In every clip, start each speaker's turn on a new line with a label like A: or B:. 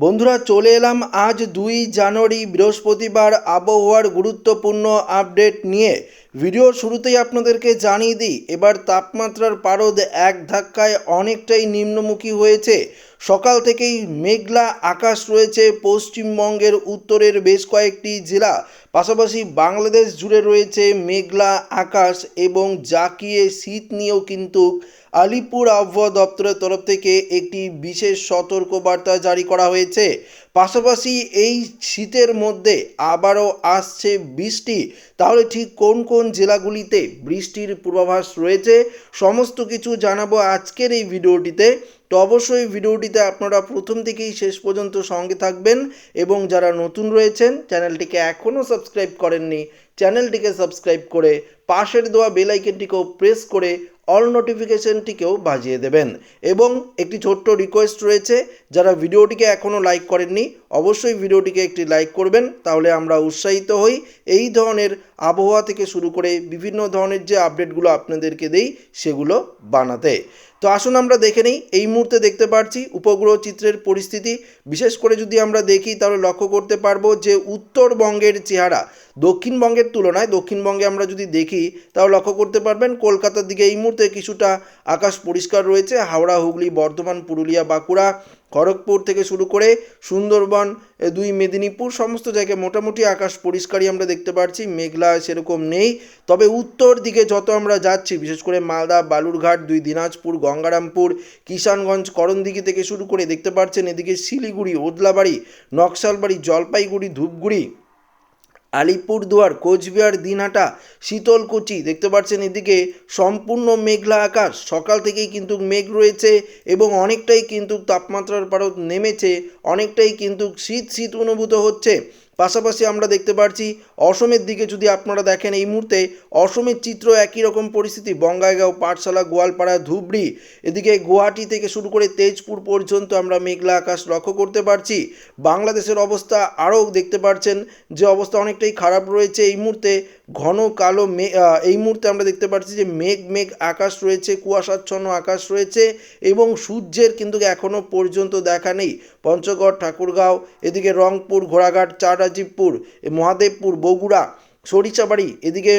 A: বন্ধুরা, চলে এলাম আজ দুই জানুয়ারি, বৃহস্পতিবার, আবহাওয়ার গুরুত্বপূর্ণ আপডেট নিয়ে। ভিডিওর শুরুতেই আপনাদেরকে জানিয়ে দিই, এবার তাপমাত্রার পারদ এক ধাক্কায় অনেকটাই নিম্নমুখী হয়েছে। সকাল থেকেই মেঘলা আকাশ রয়েছে, পশ্চিমবঙ্গের উত্তরের বেশ কয়েকটি জেলা। পাশাপাশি বাংলাদেশ জুড়ে রয়েছে মেঘলা আকাশ এবং জাকিয়ে শীত নিয়েও কিন্তু আলিপুর আবহাওয়া দপ্তরের তরফ থেকে একটি বিশেষ সতর্কবার্তা জারি করা হয়েছে। পাশাপাশি এই শীতের মধ্যে আবারও আসছে বৃষ্টি। তাহলে ঠিক কোন কোন জেলাগুলিতে বৃষ্টির পূর্বাভাস রয়েছে? সমস্ত কিছু জানাব আজকের এই ভিডিওটিতে। তো অবশ্যই ভিডিওটিতে আপনারা প্রথম থেকেই শেষ পর্যন্ত সঙ্গে থাকবেন এবং যারা নতুন রয়েছেন, চ্যানেলটিকে এখনও সাবস্ক্রাইব করেননি, চ্যানেলটিকে সাবস্ক্রাইব করে পাশের দেওয়া বেল আইকনটিকেও প্রেস করে অল নোটিফিকেশনটিকেও বাজিয়ে দেবেন। এবং একটি ছোট্ট রিকোয়েস্ট রয়েছে, যারা ভিডিওটিকে এখনও লাইক করেননি, অবশ্যই ভিডিওটিকে একটি লাইক করবেন, তাহলে আমরা উৎসাহিত হই। এই ধরনের আবহাওয়া থেকে শুরু করে বিভিন্ন ধরনের যে আপডেটগুলো আপনাদেরকে দেই, সেগুলো বানাতে। তো আসুন আমরা দেখে নিই, এই মুহূর্তে দেখতে পাচ্ছি উপগ্রহ চিত্রের পরিস্থিতি। বিশেষ করে যদি আমরা দেখি, তাহলে লক্ষ্য করতে পারব যে উত্তরবঙ্গের চেহারা, দক্ষিণবঙ্গের তুলনায় দক্ষিণবঙ্গে আমরা যদি দেখি, তাহলে লক্ষ্য করতে পারবেন কলকাতার দিকে এই মুহূর্তে কিছুটা আকাশ পরিষ্কার রয়েছে। হাওড়া, হুগলি, বর্ধমান, পুরুলিয়া, বাঁকুড়া, খড়গপুর থেকে শুরু করে সুন্দরবন দুই মেদিনীপুর, সমস্ত জায়গায় মোটামুটি আকাশ পরিষ্কারই আমরা দেখতে পাচ্ছি মেঘলা সেরকম নেই। তবে উত্তর দিকে যত আমরা যাচ্ছি, বিশেষ করে মালদা, বালুরঘাট, দুই দিনাজপুর, গঙ্গারামপুর, কিষানগঞ্জ, করণদিঘি থেকে শুরু করে দেখতে পাচ্ছেন এদিকে শিলিগুড়ি, ওদলাবাড়ি, নকশালবাড়ি, জলপাইগুড়ি, ধূপগুড়ি। আলিপুরদুয়ার, কোচবিহার, দিনহাটা, শীতলকুচি দেখতে পাচ্ছেন এদিকে সম্পূর্ণ মেঘলা আকাশ। সকাল থেকেই কিন্তু মেঘ রয়েছে এবং অনেকটাই কিন্তু তাপমাত্রার পারত নেমেছে, অনেকটাই কিন্তু শীত শীত অনুভূত হচ্ছে। পাশাপাশি আমরা দেখতে পাচ্ছি অসমের দিকে যদি আপনারা দেখেন এই মুহূর্তে অসমের চিত্র একই রকম পরিস্থিতি। বঙ্গাইগাঁও, পাঠশালা, গোয়ালপাড়া, ধুবড়ি, এদিকে গুয়াহাটি থেকে শুরু করে তেজপুর পর্যন্ত আমরা মেঘলা আকাশ লক্ষ্য করতে পারছি। বাংলাদেশের অবস্থা আরও দেখতে পাচ্ছেন যে অবস্থা অনেকটাই খারাপ রয়েছে এই মুহূর্তে। ঘন কালো মে এই মুহূর্তে আমরা দেখতে পাচ্ছি যে মেঘ মেঘ আকাশ রয়েছে, কুয়াশাচ্ছন্ন আকাশ রয়েছে এবং সূর্যের কিন্তু এখনও পর্যন্ত দেখা নেই। পঞ্চগড়, ঠাকুরগাঁও, এদিকে রংপুর, ঘোড়াঘাট চাররাজীবপুর এ মহাদেবপুর, বগুড়া, সরিষাবাড়ি, এদিকে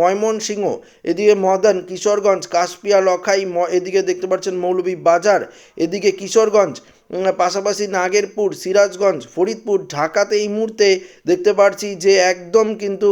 A: ময়মনসিংহ, এদিকে মদন কিশোরগঞ্জ, কাশপিয়া, লখাই এদিকে দেখতে পাচ্ছেন মৌলভী বাজার এদিকে কিশোরগঞ্জ পাশাপাশি নাগেরপুর, সিরাজগঞ্জ, ফরিদপুর, ঢাকাতে এই মুহূর্তে দেখতে পাচ্ছি যে একদম কিন্তু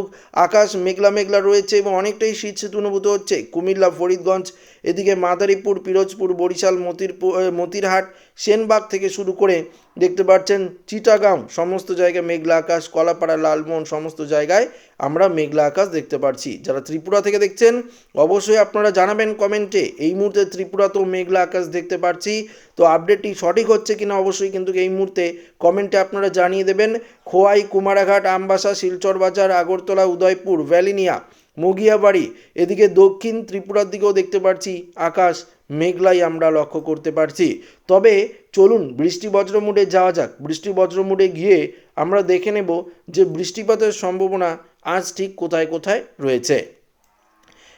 A: আকাশ মেঘলা মেঘলা রয়েছে এবং অনেকটাই শীত শীত অনুভূত হচ্ছে। কুমিল্লা, ফরিদগঞ্জ, এদিকে মাদারীপুর, পিরোজপুর, বরিশাল মতিরপুর মতিরহাট, সেনবাগ থেকে শুরু করে দেখতে পাচ্ছেন চিটাগাম সমস্ত জায়গায় মেঘলা আকাশ, কলাপাড়া, লালমোহন, সমস্ত জায়গায় আমরা মেঘলা আকাশ দেখতে পাচ্ছি। যারা ত্রিপুরা থেকে দেখছেন, অবশ্যই আপনারা জানাবেন কমেন্টে, এই মুহূর্তে ত্রিপুরাতেও মেঘলা আকাশ দেখতে পাচ্ছি। তো আপডেটটি সঠিক হচ্ছে কিনা অবশ্যই কিন্তু এই মুহূর্তে কমেন্টে আপনারা জানিয়ে দেবেন। খোয়াই, কুমারাঘাট, আমবাসা, শিলচর বাজার, আগরতলা, উদয়পুর, ভ্যালিনিয়া, মুগিয়াবাড়ি, এদিকে দক্ষিণ ত্রিপুরার দিকেও দেখতে পাচ্ছি আকাশ মেঘলাই আমরা লক্ষ্য করতে পারছি। তবে চলুন বৃষ্টি বজ্র মুডে যাওয়া যাক। বৃষ্টি বজ্র মুডে গিয়ে আমরা দেখে নেব যে বৃষ্টিপাতের সম্ভাবনা আজ ঠিক কোথায় কোথায় রয়েছে।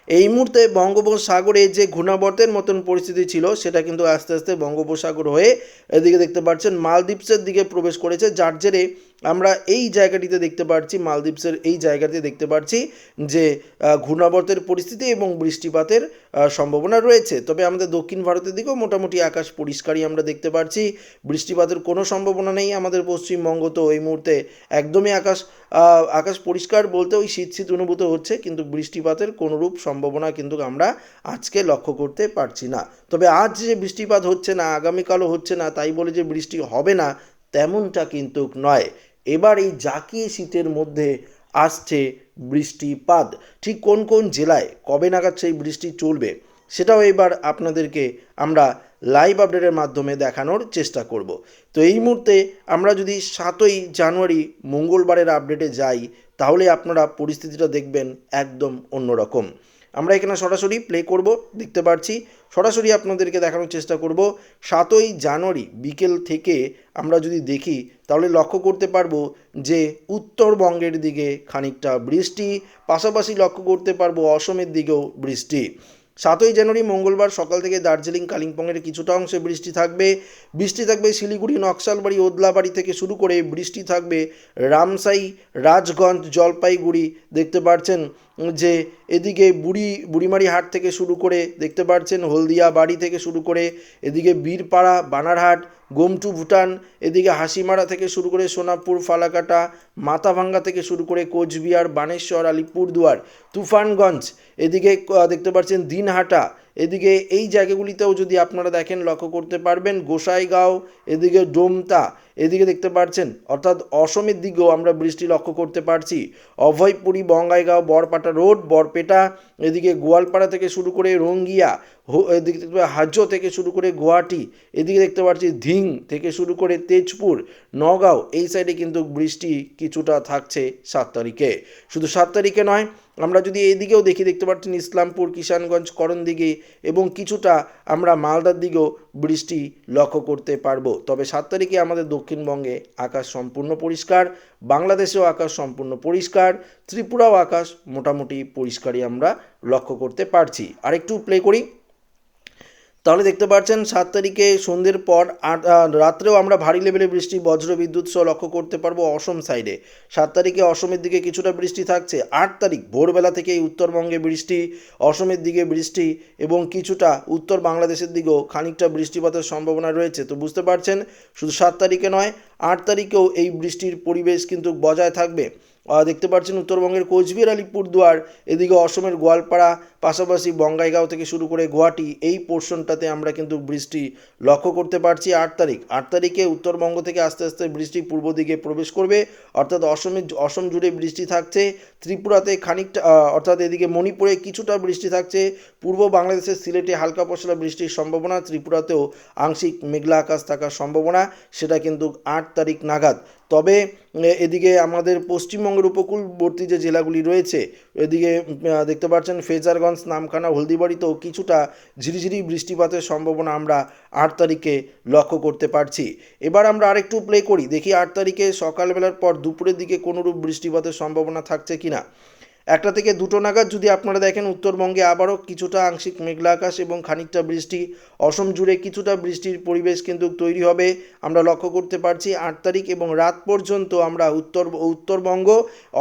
A: এই মুহূর্তে বঙ্গোপসাগরে যে ঘূর্ণাবর্তের মতন পরিস্থিতি ছিল, সেটা কিন্তু আস্তে আস্তে বঙ্গোপসাগর হয়ে এদিকে দেখতে পাচ্ছেন মালদ্বীপসের দিকে প্রবেশ করেছে, যার জেরে আমরা এই জায়গাটিতে দেখতে পাচ্ছি মালদ্বীপসের এই জায়গাটিতে দেখতে পাচ্ছি যে ঘূর্ণাবর্তের পরিস্থিতি এবং বৃষ্টিপাতের সম্ভাবনা রয়েছে। তবে আমাদের দক্ষিণ ভারতের দিকেও মোটামুটি আকাশ পরিষ্কারই আমরা দেখতে পাচ্ছি বৃষ্টিপাতের কোনো সম্ভাবনা নেই আমাদের পশ্চিমবঙ্গ, তো এই মুহূর্তে একদমই আকাশ আকাশ পরিষ্কার বলতে ওই শীত শীত অনুভূত হচ্ছে, কিন্তু বৃষ্টিপাতের কোনোরূপ সম্ভাবনা কিন্তু আমরা আজকে লক্ষ্য করতে পারছি না। তবে আজ যে বৃষ্টিপাত হচ্ছে না, আগামীকালও হচ্ছে না, তাই বলে যে বৃষ্টি হবে না, তেমনটা কিন্তু নয়। এবার এই জাকিয়ে শীতের মধ্যে আসছে বৃষ্টিপাত। ঠিক কোন কোন জেলায় কবে নাগাদ সেই বৃষ্টি চলবে, সেটাও এবার আপনাদেরকে আমরা লাইভ আপডেটের মাধ্যমে দেখানোর চেষ্টা করব। তো এই মুহূর্তে আমরা যদি সাতই জানুয়ারি মঙ্গলবারের আপডেটে যাই, তাহলে আপনারা পরিস্থিতিটা দেখবেন একদম অন্যরকম। আমরা এখানে সরাসরি প্লে করব, দেখতে পাচ্ছি সরাসরি আপনাদেরকে দেখানোর চেষ্টা করব, সাতই জানুয়ারি বিকেল থেকে আমরা যদি দেখি, তাহলে লক্ষ্য করতে পারব যে উত্তরবঙ্গের দিকে খানিকটা বৃষ্টি, পাশাপাশি লক্ষ্য করতে পারব অসমের দিকেও বৃষ্টি। সাতই জানুয়ারি মঙ্গলবার সকাল থেকে দার্জিলিং, কালিম্পংয়ের কিছুটা অংশে বৃষ্টি থাকবে। বৃষ্টি থাকবে শিলিগুড়ি, নকশালবাড়ি, ওদলাবাড়ি থেকে শুরু করে বৃষ্টি থাকবে রামসাই, রাজগঞ্জ, জলপাইগুড়ি, দেখতে পাচ্ছেন যে এদিকে বুড়ি, বুড়িমারি হাট থেকে শুরু করে দেখতে পাচ্ছেন হলদিয়া বাড়ি থেকে শুরু করে এদিকে বীরপাড়া, বানারহাট, গোমটু, ভুটান, এদিকে হাসিমারা থেকে শুরু করে সোনাপুর, ফালাকাটা, মাথাভাঙ্গা থেকে শুরু করে কোচবিহার, বানেশ্বর, আলিপুরদুয়ার, তুফানগঞ্জ, এদিকে দেখতে পাচ্ছেন দিনহাটা এদিকে এই জায়গাগুলিতেও যদি আপনারা দেখেন, লক্ষ্য করতে পারবেন গোসাইগাঁও, এদিকে ডোমতা, এদিকে দেখতে পাচ্ছেন অর্থাৎ অসমের দিকেও আমরা বৃষ্টি লক্ষ্য করতে পারছি। অভয়পুরী, বঙ্গাইগাঁও, বরপাটা রোড, বরপেটা, এদিকে গোয়ালপাড়া থেকে শুরু করে রঙ্গিয়া এদিকে দেখতে হাজো থেকে শুরু করে গুয়াহাটি, এদিকে দেখতে পাচ্ছি ধিং থেকে শুরু করে তেজপুর, নগাঁও, এই সাইডে কিন্তু বৃষ্টি কিছুটা থাকছে সাত তারিখে। শুধু সাত তারিখে নয় আমরা যদি এদিকেও দেখি, দেখতে পাচ্ছেন ইসলামপুর, কিষানগঞ্জ, করণদিঘি এবং কিছুটা আমরা মালদার দিকেও বৃষ্টি লক্ষ্য করতে পারব। তবে সাত তারিখে আমাদের দক্ষিণবঙ্গে আকাশ সম্পূর্ণ পরিষ্কার, বাংলাদেশেও আকাশ সম্পূর্ণ পরিষ্কার, ত্রিপুরাও আকাশ মোটামুটি পরিষ্কারই আমরা লক্ষ্য করতে পারছি। আরেকটু প্লে করি। তাহলে দেখতে পাচ্ছেন সাত তারিখে সন্ধ্যের পর আট রাত্রেও আমরা ভারী লেভেলে বৃষ্টি, বজ্র বিদ্যুৎ সহ লক্ষ্য করতে পারব অসম সাইডে সাত তারিখে অসমের দিকে কিছুটা বৃষ্টি থাকছে। আট তারিখ ভোরবেলা থেকেই উত্তরবঙ্গে বৃষ্টি, অসমের দিকে বৃষ্টি এবং কিছুটা উত্তর বাংলাদেশের দিকেও খানিকটা বৃষ্টিপাতের সম্ভাবনা রয়েছে। তো বুঝতে পারছেন, শুধু সাত তারিখে নয়, আট তারিখেও এই বৃষ্টির পরিবেশ কিন্তু বজায় থাকবে। দেখতে পাচ্ছেন উত্তরবঙ্গের কোচবিহার, আলিপুরদুয়ার, এদিকে অসমের গোয়ালপাড়া পাশাপাশি বঙ্গাইগাঁও থেকে শুরু করে গুয়াহাটি, এই পোর্শনটাতে আমরা কিন্তু বৃষ্টি লক্ষ্য করতে পারছি। আট তারিখ, আট তারিখে উত্তরবঙ্গ থেকে আস্তে আস্তে বৃষ্টি পূর্ব দিকে প্রবেশ করবে। অর্থাৎ অসমে, অসম জুড়ে বৃষ্টি থাকছে। ত্রিপুরাতে খানিকটা অর্থাৎ এদিকে মণিপুরে কিছুটা বৃষ্টি থাকছে। পূর্ব বাংলাদেশের সিলেটে হালকা পশলা বৃষ্টির সম্ভাবনা। ত্রিপুরাতেও আংশিক মেঘলা আকাশ থাকার সম্ভাবনা। সেটা কিন্তু আট তারিখ নাগাদ। তবে এদিকে আমাদের পশ্চিমবঙ্গের উপকূলবর্তী যে জেলাগুলি রয়েছে, এদিকে দেখতে পাচ্ছেন ফেজারগঞ্জ নামখানা, হলদিবাড়িতেও কিছুটা ঝিরিঝিরি বৃষ্টিপাতের সম্ভাবনা আমরা আট তারিখে লক্ষ্য করতে পারছি। এবার আমরা আরেকটু প্লে করি, দেখি আট তারিখে সকালবেলার পর দুপুরের দিকে কোনোরূপ বৃষ্টিপাতের সম্ভাবনা থাকছে কিনা। একটা থেকে দুটো নাগাদ যদি আপনারা দেখেন উত্তরবঙ্গে আবারও কিছুটা আংশিক মেঘলা আকাশ এবং খানিকটা বৃষ্টি। অসম জুড়ে কিছুটা বৃষ্টির পরিবেশ কিন্তু তৈরি হবে। আমরা লক্ষ্য করতে পারছি আট তারিখ এবং রাত পর্যন্ত আমরা উত্তর, উত্তরবঙ্গ,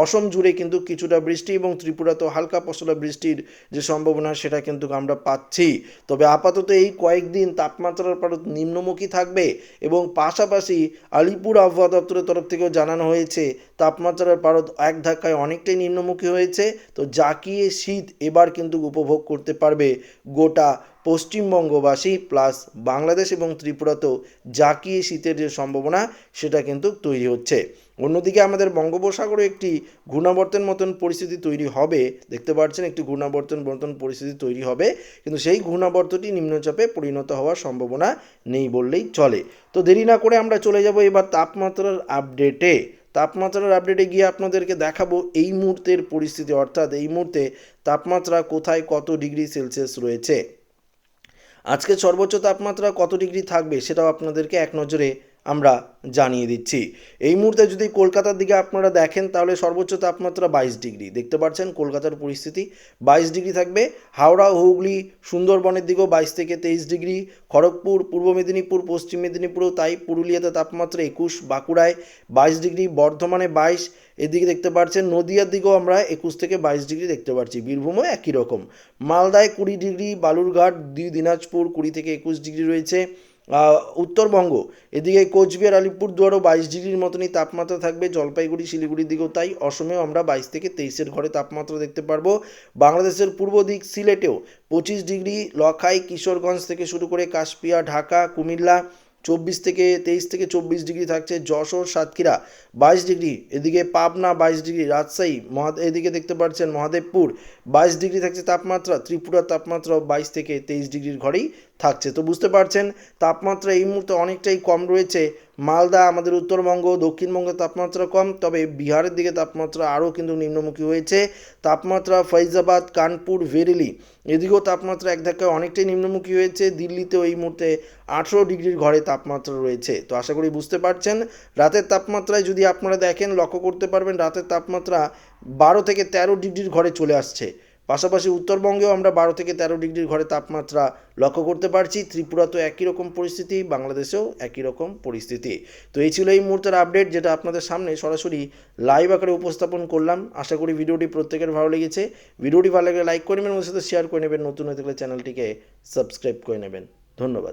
A: অসম জুড়ে কিন্তু কিছুটা বৃষ্টি এবং ত্রিপুরাতেও হালকা পশলা বৃষ্টির যে সম্ভাবনা সেটা কিন্তু আমরা পাচ্ছি। তবে আপাতত এই কয়েকদিন তাপমাত্রার পারত নিম্নমুখী থাকবে এবং পাশাপাশি আলিপুর আবহাওয়া দপ্তরের তরফ থেকেও জানানো হয়েছে, তাপমাত্রার পারদ এক ধাক্কায় অনেকটাই নিম্নমুখী হয়েছে। তো জাকিয়ে শীত এবার কিন্তু উপভোগ করতে পারবে গোটা পশ্চিমবঙ্গবাসী প্লাস বাংলাদেশ এবং ত্রিপুরাতেও জাকিয়ে শীতের যে সম্ভাবনা, সেটা কিন্তু তৈরি হচ্ছে। অন্যদিকে আমাদের বঙ্গোপসাগরে একটি ঘূর্ণাবর্তন মতন পরিস্থিতি তৈরি হবে। দেখতে পাচ্ছেন, একটি ঘূর্ণাবর্তন মতন পরিস্থিতি তৈরি হবে। কিন্তু সেই ঘূর্ণাবর্তটি নিম্নচাপে পরিণত হওয়ার সম্ভাবনা নেই বললেই চলে। তো দেরি না করে আমরা চলে যাব এবার তাপমাত্রার আপডেটে তাপমাত্রার আপডেটে গিয়ে আপনাদেরকে দেখাবো এই মুহূর্তের পরিস্থিতি, অর্থাৎ এই মুহূর্তে তাপমাত্রা কোথায় কত ডিগ্রি সেলসিয়াস রয়েছে। আজকে সর্বোচ্চ তাপমাত্রা কত ডিগ্রি থাকবে সেটাও আপনাদেরকে এক নজরে আমরা জানিয়ে দিচ্ছি। এই মুহূর্তে যদি কলকাতার দিকে আপনারা দেখেন, তাহলে সর্বোচ্চ তাপমাত্রা বাইশ ডিগ্রি। দেখতে পাচ্ছেন কলকাতার পরিস্থিতি। বাইশ ডিগ্রি থাকবে। হাওড়া, হুগলি, সুন্দরবনের দিকেও বাইশ থেকে তেইশ ডিগ্রি। খড়গপুর, পূর্ব মেদিনীপুর, পশ্চিম মেদিনীপুরেও তাই। পুরুলিয়াতে তাপমাত্রা একুশ, বাঁকুড়ায় বাইশ ডিগ্রি, বর্ধমানে বাইশ। এদিকে দেখতে পাচ্ছেন নদিয়ার দিকেও আমরা একুশ থেকে বাইশ ডিগ্রি দেখতে পাচ্ছি। বীরভূমও একই রকম। মালদায় কুড়ি ডিগ্রি, বালুরঘাট, দুই দিনাজপুর কুড়ি থেকে একুশ ডিগ্রি রয়েছে। উত্তরবঙ্গ। এদিকে কোচবিহার, আলিপুরদুয়ারও বাইশ ডিগ্রির মতনই তাপমাত্রা থাকবে। জলপাইগুড়ি, শিলিগুড়ির দিকেও তাই। অসমেও আমরা বাইশ থেকে তেইশের ঘরে তাপমাত্রা দেখতে পারব। বাংলাদেশের পূর্ব দিক, সিলেটেও পঁচিশ ডিগ্রি, লখাই, কিশোরগঞ্জ থেকে শুরু করে কাশপিয়া, ঢাকা, কুমিল্লা, চব্বিশ থেকে তেইশ থেকে চব্বিশ ডিগ্রি থাকছে। যশোর, সাতক্ষীরা, বাইশ ডিগ্রি। এদিকে পাবনা, বাইশ ডিগ্রি। রাজশাহী মহা এদিকে দেখতে পাচ্ছেন মহাদেবপুর, বাইশ ডিগ্রি থাকছে তাপমাত্রা। ত্রিপুরার তাপমাত্রাও বাইশ থেকে তেইশ ডিগ্রির ঘরেই থাকছে। তো বুঝতে পারছেন, তাপমাত্রা এই মুহূর্তে অনেকটাই কম রয়েছে। মালদা, আমাদের উত্তরবঙ্গ দক্ষিণবঙ্গের তাপমাত্রা কম, তবে বিহারের দিকে তাপমাত্রা আরও কিন্তু নিম্নমুখী হয়েছে। তাপমাত্রা ফৈজাবাদ, কানপুর, ভেরেলি, এদিকেও তাপমাত্রা এক ধাক্কায় অনেকটাই নিম্নমুখী হয়েছে। দিল্লিতেও এই মুহূর্তে আঠেরো ডিগ্রির ঘরে তাপমাত্রা রয়েছে। তো আশা করি বুঝতে পারছেন, রাতের তাপমাত্রায় যদি আপনারা দেখেন, লক্ষ্য করতে পারবেন, রাতের তাপমাত্রা বারো থেকে তেরো ডিগ্রির ঘরে চলে আসছে। পাশাপাশি উত্তরবঙ্গেও আমরা বারো থেকে তেরো ডিগ্রির ঘরে তাপমাত্রা লক্ষ্য করতে পারছি। ত্রিপুরা তো একই রকম পরিস্থিতি, বাংলাদেশেও একই রকম পরিস্থিতি। তো এই ছিল এই মুহূর্তের আপডেট যেটা আপনাদের সামনে সরাসরি লাইভ আকারে উপস্থাপন করলাম। আশা করি ভিডিওটি প্রত্যেকের ভালো লেগেছে। ভিডিওটি ভালো লাগলে লাইক করে নেবেন ওর সাথে শেয়ার করে নেবেন। নতুন হয়ে থাকলে চ্যানেলটিকে সাবস্ক্রাইব করে নেবেন। ধন্যবাদ।